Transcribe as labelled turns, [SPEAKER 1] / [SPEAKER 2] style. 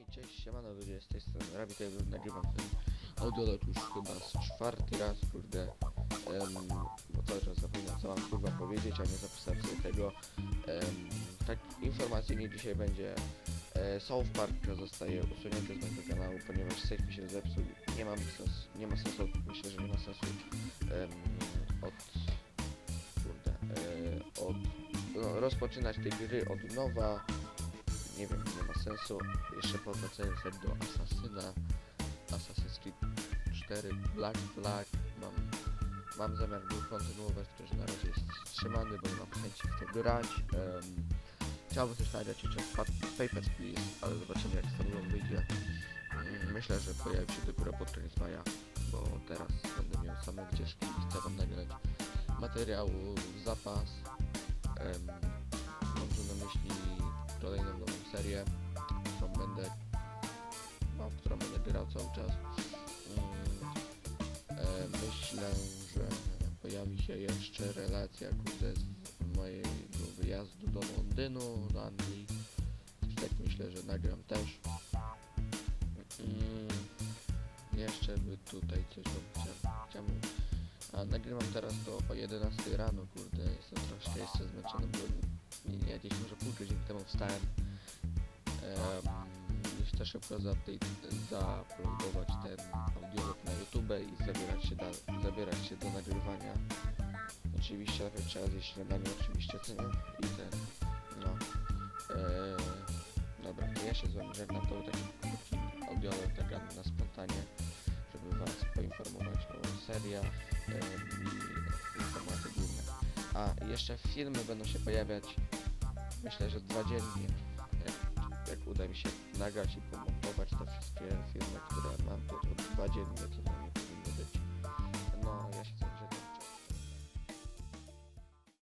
[SPEAKER 1] Hej, cześć, siemano ludzie, z tej strony Rabi, tutaj nagrywam ten audiolog już chyba z czwarty raz, kurde, em, bo cały czas zapominam co mam kurwa powiedzieć, a nie zapisałem sobie tego. Em, tak, informacyjnie dzisiaj będzie e, South Park, zostaje usunięty z mojego kanału, ponieważ save mi się zepsuł, nie mam nie ma sensu, myślę, że nie ma sensu od, kurde, e, od, no, rozpoczynać tej gry od nowa, nie wiem, nie sensu. Jeszcze powracając do Asasyna, Assassin's Creed 4 Black Flag, mam, mam zamiar go kontynuować, że na razie jest wstrzymany, bo nie mam chęci w to grać. Um, chciałbym też nagrać jeszcze Papers, Please, ale zobaczymy jak z tą wyjdzie. Mm, Myślę, że pojawi się dopiero pod koniec maja, bo teraz będę miał same wycieczki i chcę wam nagrać materiału w zapas. Em, mam tu na myśli kolejną nową serię, cały czas. Mm, e, myślę, że pojawi się jeszcze relacja z mojego wyjazdu do Londynu, do Anglii. Tak myślę, że nagram też. Mm, jeszcze by tutaj coś chciał, a nagrywam teraz to o 11 rano, kurde, jestem troszkę jeszcze zmęczony, bo jakieś może pół godziny temu wstałem. Um, chcę szybko zauploadować ten audiolog na YouTube i zabierać się, da, zabierać się do nagrywania. Oczywiście najpierw trzeba zjeść śniadanie, oczywiście, co nie? I ten, no. Eee, dobra, to ja się z wami żegnam, to był taki krótki audiolog, na spontanie, żeby was poinformować o seriach em, i informacje główne. A, jeszcze filmy będą się pojawiać, myślę, że dwa dziennie, jak, uda mi się nagrać i pomontować te wszystkie filmy, które mam, to, dwa dziennie,